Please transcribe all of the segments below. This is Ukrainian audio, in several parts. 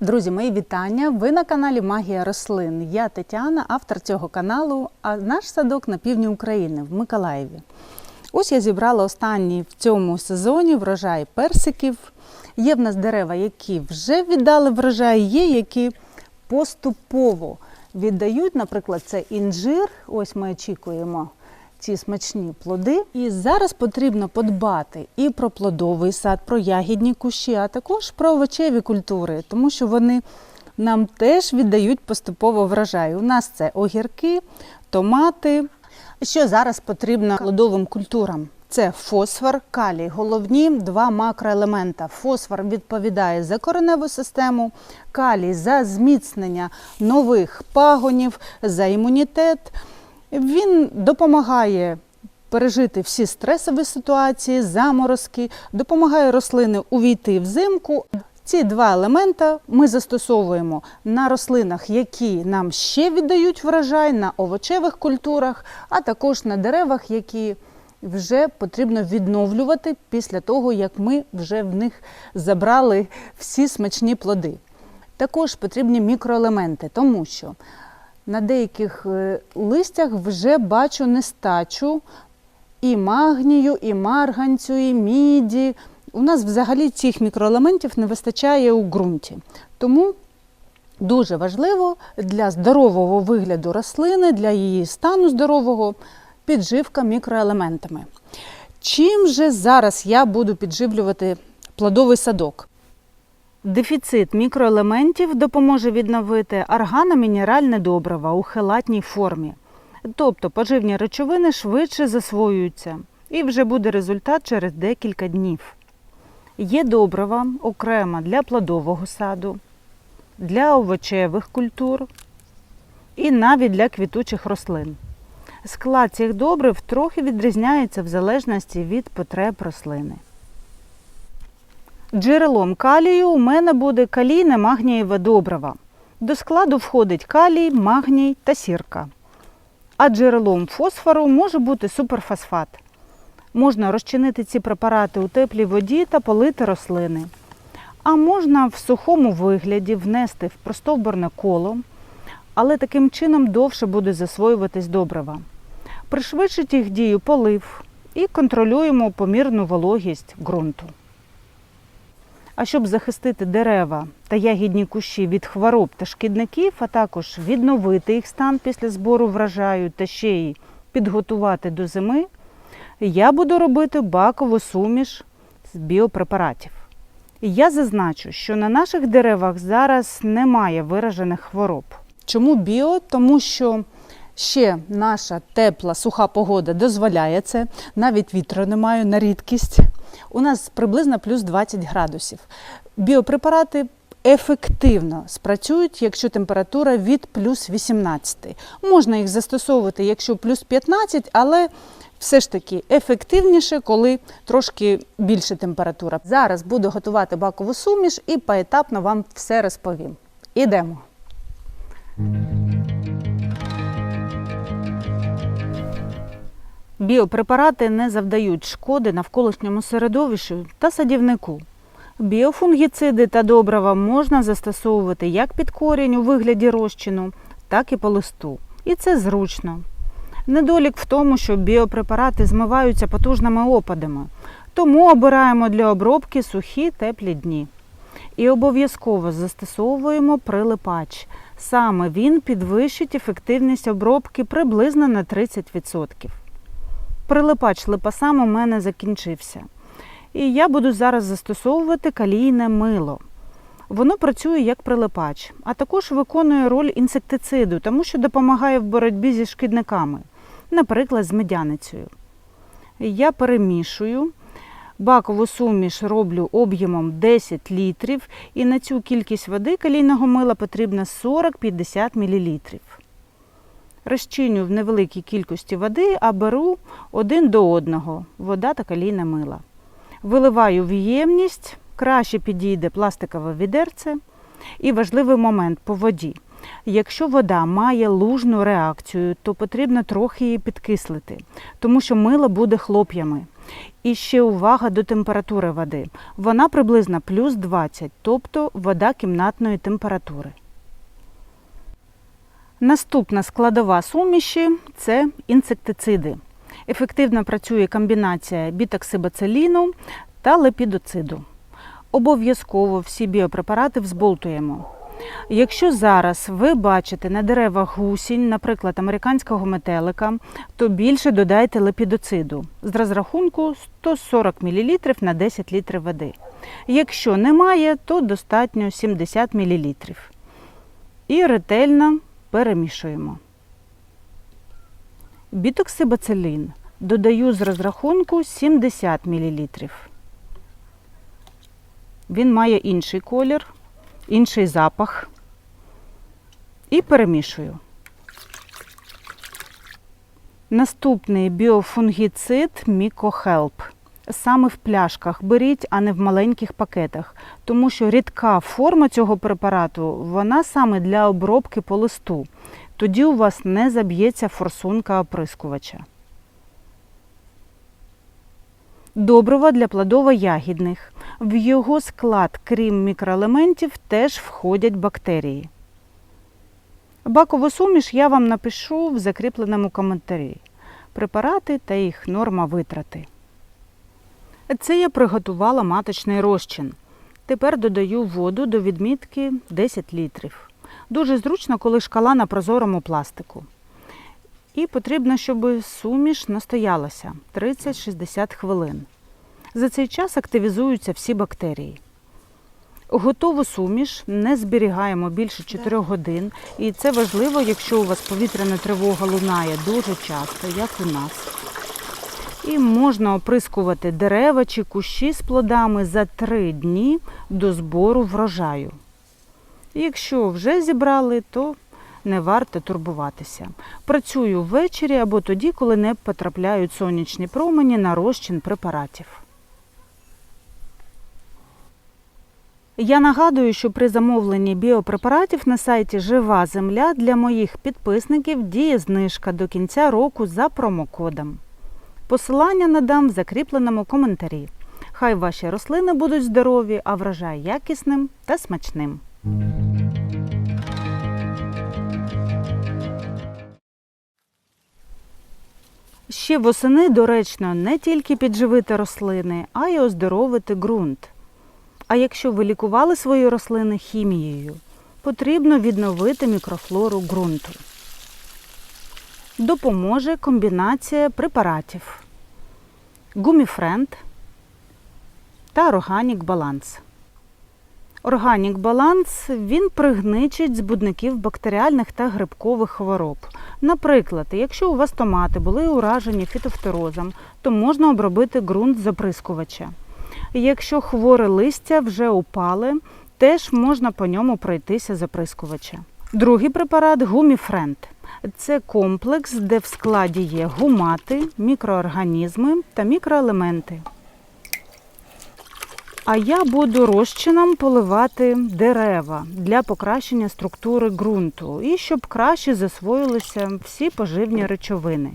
Друзі, мої вітання! Ви на каналі Магія рослин. Я Тетяна, автор цього каналу, а наш садок на півдні України в Миколаєві. Ось я зібрала останній в цьому сезоні врожай персиків. Є в нас дерева, які вже віддали врожай, є які поступово віддають. Наприклад, це інжир. Ось ми очікуємо ці смачні плоди. І зараз потрібно подбати і про плодовий сад, про ягідні кущі, а також про овочеві культури, тому що вони нам теж віддають поступово врожай. У нас це огірки, томати. Що зараз потрібно плодовим культурам? Це фосфор, калій, головні два макроелемента. Фосфор відповідає за кореневу систему, калій за зміцнення нових пагонів, за імунітет. Він допомагає пережити всі стресові ситуації, заморозки, допомагає рослини увійти взимку. Ці два елемента ми застосовуємо на рослинах, які нам ще віддають врожай, на овочевих культурах, а також на деревах, які вже потрібно відновлювати після того, як ми вже в них забрали всі смачні плоди. Також потрібні мікроелементи, тому що на деяких е, листях вже бачу нестачу і магнію, і марганцю, і міді. У нас взагалі цих мікроелементів не вистачає у ґрунті. Тому дуже важливо для здорового вигляду рослини, для її стану здорового підживка мікроелементами. Чим же зараз я буду підживлювати плодовий садок? Дефіцит мікроелементів допоможе відновити органомінеральне добриво у хелатній формі. Тобто поживні речовини швидше засвоюються і вже буде результат через декілька днів. Є добрива окремо для плодового саду, для овочевих культур і навіть для квітучих рослин. Склад цих добрив трохи відрізняється в залежності від потреб рослини. Джерелом калію у мене буде калійне магнієве добриво. До складу входить калій, магній та сірка. А джерелом фосфору може бути суперфосфат. Можна розчинити ці препарати у теплій воді та полити рослини. А можна в сухому вигляді внести в простовбурне коло, але таким чином довше буде засвоюватись добрива. Пришвидшить їх дію полив і контролюємо помірну вологість ґрунту. А щоб захистити дерева та ягідні кущі від хвороб та шкідників, а також відновити їх стан після збору врожаю та ще й підготувати до зими, я буду робити бакову суміш з біопрепаратів. І я зазначу, що на наших деревах зараз немає виражених хвороб. Чому біо? Тому що ще наша тепла, суха погода дозволяє це, навіть вітру немає на рідкість. У нас приблизно плюс 20 градусів. Біопрепарати ефективно спрацюють, якщо температура від плюс 18. Можна їх застосовувати, якщо плюс 15, але все ж таки ефективніше, коли трошки більше температура. Зараз буду готувати бакову суміш і поетапно вам все розповім. Ідемо. Біопрепарати не завдають шкоди навколишньому середовищу та садівнику. Біофунгіциди та добрива можна застосовувати як під корінь у вигляді розчину, так і по листу. І це зручно. Недолік в тому, що біопрепарати змиваються потужними опадами, тому обираємо для обробки сухі теплі дні. І обов'язково застосовуємо прилипач. Саме він підвищить ефективність обробки приблизно на 30%. Прилипач липасам у мене закінчився. І я буду зараз застосовувати калійне мило. Воно працює як прилипач, а також виконує роль інсектициду, тому що допомагає в боротьбі зі шкідниками, наприклад, з медяницею. Я перемішую. Бакову суміш роблю об'ємом 10 літрів, і на цю кількість води калійного мила потрібно 40-50 мл. Розчиню в невеликій кількості води, а беру один до одного вода та калійне мило. Виливаю в ємність, краще підійде пластикове відерце. І важливий момент по воді. Якщо вода має лужну реакцію, то потрібно трохи її підкислити, тому що мило буде хлоп'ями. І ще увага до температури води. Вона приблизно плюс 20, тобто вода кімнатної температури. Наступна складова суміші це інсектициди. Ефективно працює комбінація бітоксибациліну та лепідоциду. Обов'язково всі біопрепарати взболтуємо. Якщо зараз ви бачите на деревах гусінь, наприклад, американського метелика, то більше додайте лепідоциду з розрахунку 140 мл на 10 літрів води. Якщо немає, то достатньо 70 мл. І ретельно перемішуємо. Бітоксибацилін додаю з розрахунку 70 мл. Він має інший колір, інший запах. І перемішую. Наступний біофунгіцид Мікохелп. Саме в пляшках беріть, а не в маленьких пакетах, тому що рідка форма цього препарату вона саме для обробки по листу. Тоді у вас не заб'ється форсунка оприскувача. Добрива для плодово-ягідних. В його склад, крім мікроелементів, теж входять бактерії. Бакову суміш я вам напишу в закріпленому коментарі. Препарати та їх норма витрати. Це я приготувала маточний розчин. Тепер додаю воду до відмітки 10 літрів. Дуже зручно, коли шкала на прозорому пластику. І потрібно, щоб суміш настоялася 30-60 хвилин. За цей час активізуються всі бактерії. Готову суміш не зберігаємо більше 4 годин, і це важливо, якщо у вас повітряна тривога лунає дуже часто, як у нас. І можна оприскувати дерева чи кущі з плодами за 3 дні до збору врожаю. Якщо вже зібрали, то не варто турбуватися. Працюю ввечері або тоді, коли не потрапляють сонячні промені на розчин препаратів. Я нагадую, що при замовленні біопрепаратів на сайті Жива Земля для моїх підписників діє знижка до кінця року за промокодом. Посилання надам в закріпленому коментарі. Хай ваші рослини будуть здорові, а врожай якісним та смачним. Ще восени доречно не тільки підживити рослини, а й оздоровити ґрунт. А якщо ви лікували свої рослини хімією, потрібно відновити мікрофлору ґрунту. Допоможе комбінація препаратів Гуміфренд та Органік Баланс. Органік баланс він пригничить збудників бактеріальних та грибкових хвороб. Наприклад, якщо у вас томати були уражені фітофторозом, то можна обробити ґрунт з оприскувача. Якщо хворе листя вже упали, теж можна по ньому пройтися з. Другий препарат гуміфренд. Це комплекс, де в складі є гумати, мікроорганізми та мікроелементи. А я буду розчином поливати дерева для покращення структури ґрунту і щоб краще засвоїлися всі поживні речовини.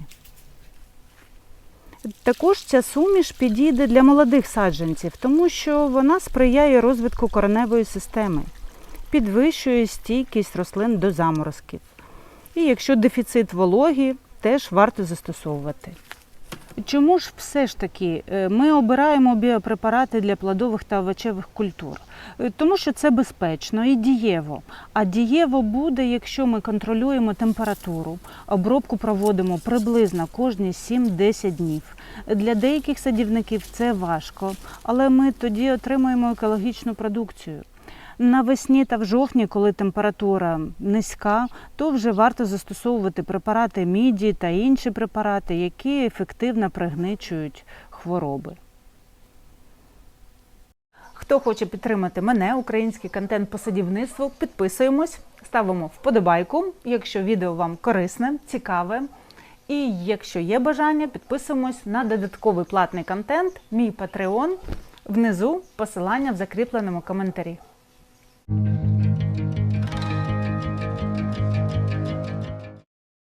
Також ця суміш підійде для молодих саджанців, тому що вона сприяє розвитку кореневої системи, підвищує стійкість рослин до заморозків. І якщо дефіцит вологі, теж варто застосовувати. Чому ж все ж таки е, ми обираємо біопрепарати для плодових та овочевих культур? Е, Тому що це безпечно і дієво. А дієво буде, якщо ми контролюємо температуру, обробку проводимо приблизно кожні 7-10 днів. Для деяких садівників це важко, але ми тоді отримаємо екологічну продукцію. Навесні та в жовтні, коли температура низька, то вже варто застосовувати препарати міді та інші препарати, які ефективно пригничують хвороби. Хто хоче підтримати мене, український контент по садівництву, підписуємось, ставимо вподобайку, якщо відео вам корисне, цікаве. І якщо є бажання, підписуємось на додатковий платний контент, мій Patreon. Внизу посилання в закріпленому коментарі. Mm-hmm.